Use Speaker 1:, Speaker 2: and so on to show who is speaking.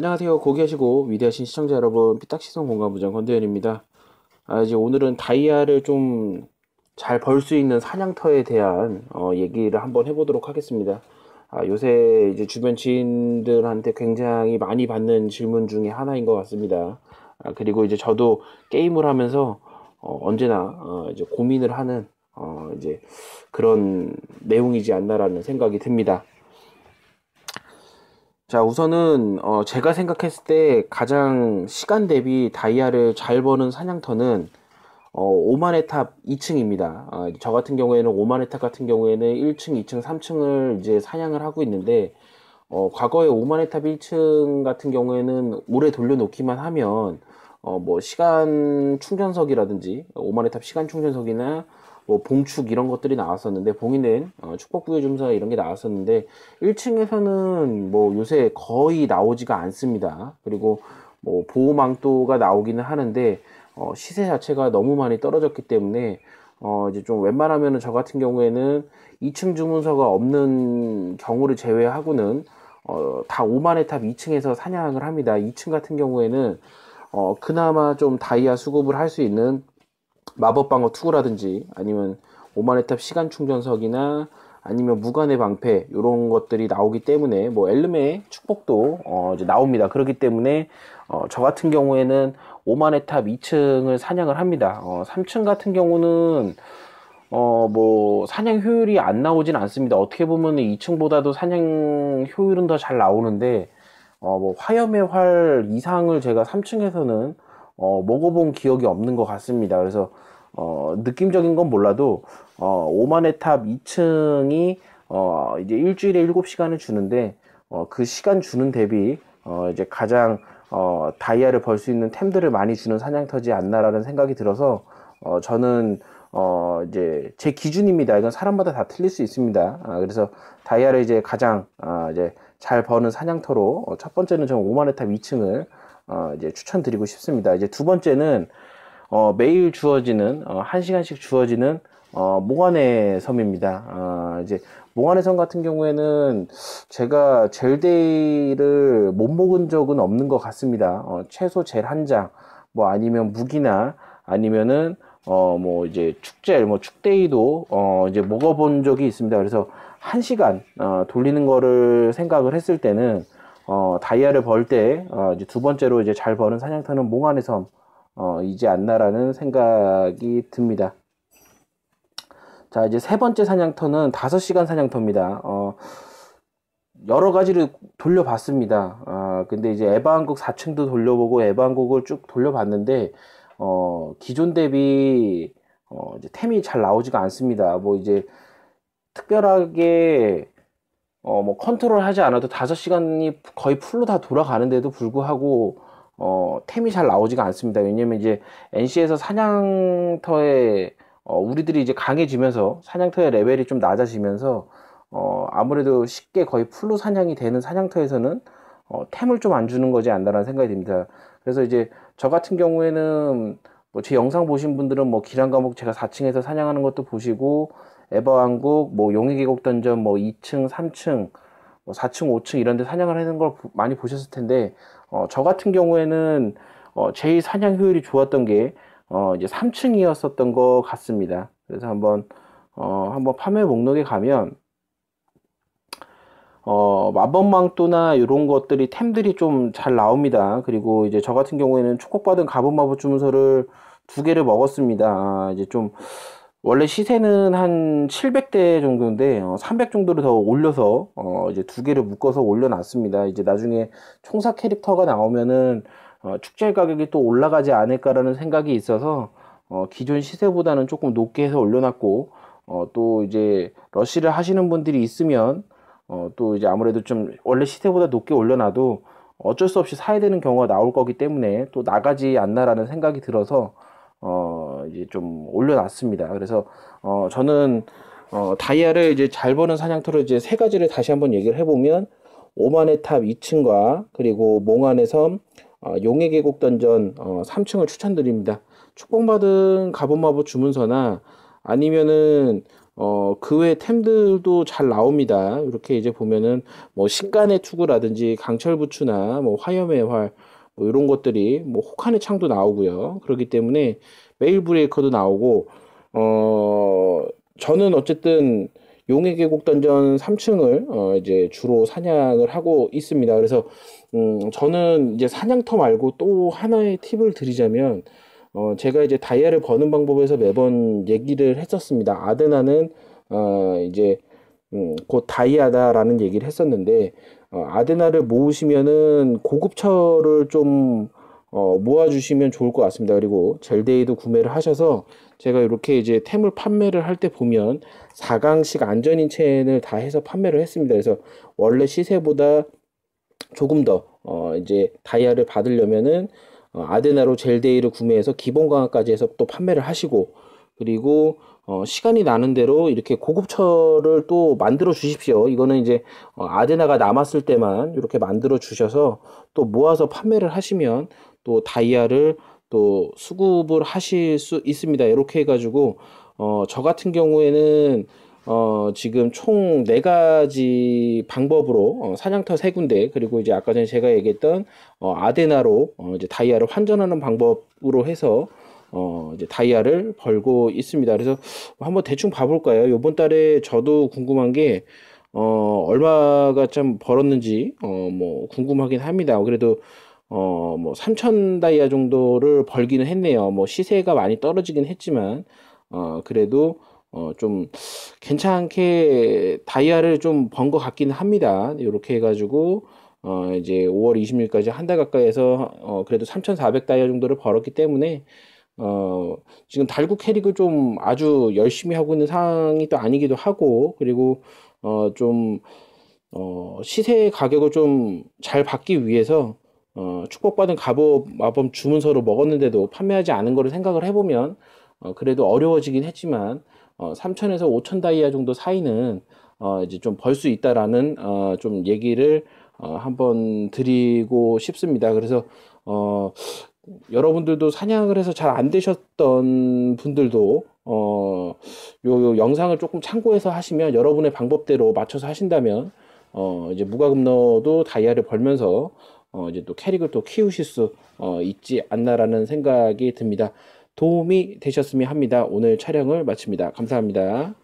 Speaker 1: 안녕하세요. 고귀하시고 위대하신 시청자 여러분, 피딱시선 공간부장 권대현입니다. 아, 이제 오늘은 다이아를 좀 잘 벌 수 있는 사냥터에 대한 어, 얘기를 한번 해보도록 하겠습니다. 아, 요새 이제 주변 지인들한테 굉장히 많이 받는 질문 중에 하나인 것 같습니다. 아, 그리고 이제 저도 게임을 하면서 어, 언제나 어, 이제 고민을 하는 어, 이제 그런 내용이지 않나라는 생각이 듭니다. 자, 우선은 어, 제가 생각했을 때 가장 시간 대비 다이아를 잘 버는 사냥터는 어, 오만의 탑 2층입니다. 어, 저 같은 경우에는 오만의 탑 같은 경우에는 1층, 2층, 3층을 이제 사냥을 하고 있는데 어, 과거에 오만의 탑 1층 같은 경우에는 오래 돌려놓기만 하면 어, 뭐 시간 충전석이라든지 오만의 탑 시간 충전석이나 뭐 봉축 이런 것들이 나왔었는데 봉인된 어, 축복부여 점사 이런 게 나왔었는데 1층에서는 뭐 요새 거의 나오지가 않습니다. 그리고 뭐 보호망토가 나오기는 하는데 어, 시세 자체가 너무 많이 떨어졌기 때문에 어, 이제 좀 웬만하면은 저 같은 경우에는 2층 주문서가 없는 경우를 제외하고는 어, 다 5만의 탑 2층에서 사냥을 합니다. 2층 같은 경우에는 어, 그나마 좀 다이아 수급을 할 수 있는 마법방어 투구라든지 아니면 오만의 탑 시간 충전석이나 아니면 무관의 방패 이런 것들이 나오기 때문에 뭐 엘름의 축복도 어 이제 나옵니다. 그렇기 때문에 어 저 같은 경우에는 오만의 탑 2층을 사냥을 합니다. 어 3층 같은 경우는 어 뭐 사냥 효율이 안 나오진 않습니다. 어떻게 보면 2층보다도 사냥 효율은 더 잘 나오는데 어 뭐 화염의 활 이상을 제가 3층에서는 어, 먹어본 기억이 없는 것 같습니다. 그래서 어, 느낌적인 건 몰라도 어, 오만의 탑 2층이 어, 이제 일주일에 7시간을 주는데 어, 그 시간 주는 대비 어, 이제 가장 어, 다이아를 벌 수 있는 템들을 많이 주는 사냥터지 않나라는 생각이 들어서 어, 저는 어, 이제 제 기준입니다. 이건 사람마다 다 틀릴 수 있습니다. 아, 그래서 다이아를 이제 가장 아, 이제 잘 버는 사냥터로 어, 첫 번째는 저는 오만의 탑 2층을 어, 이제 추천드리고 싶습니다. 이제 두 번째는 어, 매일 주어지는 어, 한 시간씩 주어지는 어, 몽환의 섬입니다. 어, 이제 몽환의 섬 같은 경우에는 제가 젤데이를 못 먹은 적은 없는 것 같습니다. 어, 최소 젤 한 장, 뭐 아니면 무기나 아니면은 어, 뭐 이제 축젤, 뭐 축데이도 어, 이제 먹어본 적이 있습니다. 그래서 한 시간 어, 돌리는 거를 생각을 했을 때는 어, 다이아를 벌 때, 어, 이제 두 번째로 이제 잘 버는 사냥터는 몽환의 섬, 어, 이지 않나라는 생각이 듭니다. 자, 이제 세 번째 사냥터는 다섯 시간 사냥터입니다. 어, 여러 가지를 돌려봤습니다. 아, 근데 이제 에바한국 4층도 돌려보고 에바한국을 쭉 돌려봤는데, 어, 기존 대비, 어, 이제 템이 잘 나오지가 않습니다. 뭐 이제 특별하게 어, 뭐 컨트롤 하지 않아도 5시간이 거의 풀로 다 돌아가는데도 불구하고 어, 템이 잘 나오지가 않습니다. 왜냐면 이제 NC에서 사냥터에 어, 우리들이 이제 강해지면서 사냥터의 레벨이 좀 낮아지면서 어, 아무래도 쉽게 거의 풀로 사냥이 되는 사냥터에서는 어, 템을 좀 안 주는 거지 않나라는 생각이 듭니다. 그래서 이제 저 같은 경우에는 뭐 제 영상 보신 분들은 뭐 기란 과목 제가 4층에서 사냥하는 것도 보시고 에버왕국, 뭐 용의 계곡 던전, 뭐 2층, 3층, 뭐 4층, 5층 이런 데 사냥을 하는 걸 많이 보셨을 텐데, 어, 저 같은 경우에는, 어, 제일 사냥 효율이 좋았던 게, 어, 이제 3층이었었던 것 같습니다. 그래서 한번, 어, 한번 판매 목록에 가면, 어, 마법망토나 이런 것들이 템들이 좀 잘 나옵니다. 그리고 이제 저 같은 경우에는 축복받은 가본 마법 주문서를 두 개를 먹었습니다. 아, 이제 좀, 원래 시세는 한 700대 정도인데 어, 300 정도를 더 올려서 어, 이제 두 개를 묶어서 올려놨습니다. 이제 나중에 총사 캐릭터가 나오면은 어, 축제 가격이 또 올라가지 않을까라는 생각이 있어서 어, 기존 시세보다는 조금 높게 해서 올려놨고 어, 또 이제 러시를 하시는 분들이 있으면 어, 또 이제 아무래도 좀 원래 시세보다 높게 올려놔도 어쩔 수 없이 사야 되는 경우가 나올 거기 때문에 또 나가지 않나라는 생각이 들어서 어, 이제 좀 올려놨습니다. 그래서, 어, 저는, 어, 다이아를 이제 잘 버는 사냥터로 이제 세 가지를 다시 한번 얘기를 해보면, 오만의 탑 2층과, 그리고 몽환의 섬, 어, 용의 계곡 던전, 어, 3층을 추천드립니다. 축복받은 가본마법 주문서나, 아니면은, 어, 그 외 템들도 잘 나옵니다. 이렇게 이제 보면은 뭐 신간의 투구라든지 강철 부추나 뭐 화염의 활, 뭐 이런 것들이 뭐 혹한의 창도 나오고요. 그렇기 때문에 메일 브레이커도 나오고 어, 저는 어쨌든 용의 계곡 던전 3층을 어, 이제 주로 사냥을 하고 있습니다. 그래서 음, 저는 이제 사냥터 말고 또 하나의 팁을 드리자면 어, 제가 이제 다이아를 버는 방법에서 매번 얘기를 했었습니다. 아데나는, 어, 이제, 음, 곧 다이아다라는 얘기를 했었는데, 어, 아데나를 모으시면은 고급철을 좀, 어, 모아주시면 좋을 것 같습니다. 그리고 젤데이도 구매를 하셔서 제가 이렇게 이제 템을 판매를 할 때 보면 4강식 안전인체인을 다 해서 판매를 했습니다. 그래서 원래 시세보다 조금 더, 어, 이제 다이아를 받으려면은 어, 아데나로 젤데이를 구매해서 기본 강화까지 해서 또 판매를 하시고 그리고 어, 시간이 나는 대로 이렇게 고급철을 또 만들어 주십시오. 이거는 이제 어, 아데나가 남았을 때만 이렇게 만들어 주셔서 또 모아서 판매를 하시면 또 다이아를 또 수급을 하실 수 있습니다. 이렇게 해가지고 어, 저 같은 경우에는 어, 지금 총 네 가지 방법으로 어, 사냥터 세 군데 그리고 이제 아까 전에 제가 얘기했던 어, 아데나로 어, 이제 다이아를 환전하는 방법으로 해서 어, 이제 다이아를 벌고 있습니다. 그래서 한번 대충 봐볼까요? 요번 달에 저도 궁금한 게 어, 얼마가 좀 벌었는지 어, 뭐 궁금하긴 합니다. 그래도 어, 뭐 3천 다이아 정도를 벌기는 했네요. 뭐 시세가 많이 떨어지긴 했지만 어, 그래도 어, 좀 괜찮게 다이아를 좀 번 것 같기는 합니다. 이렇게 해가지고 어, 이제 5월 20일까지 한 달 가까이 해서 어, 그래도 3,400 다이아 정도를 벌었기 때문에 어, 지금 달구 캐릭을 좀 아주 열심히 하고 있는 상황이 또 아니기도 하고 그리고 어, 좀 어, 시세 가격을 좀 잘 받기 위해서 어, 축복받은 갑옷 마법 주문서를 먹었는데도 판매하지 않은 거를 생각을 해보면 어, 그래도 어려워지긴 했지만 어, 3천에서 5천 다이아 정도 사이는 어, 이제 좀 벌 수 있다라는 어, 좀 얘기를 어, 한번 드리고 싶습니다. 그래서 어, 여러분들도 사냥을 해서 잘 안 되셨던 분들도 어, 요, 요 영상을 조금 참고해서 하시면 여러분의 방법대로 맞춰서 하신다면 어, 이제 무과금너도 다이아를 벌면서 어, 이제 또 캐릭을 또 키우실 수 어, 있지 않나라는 생각이 듭니다. 도움이 되셨으면 합니다. 오늘 촬영을 마칩니다. 감사합니다.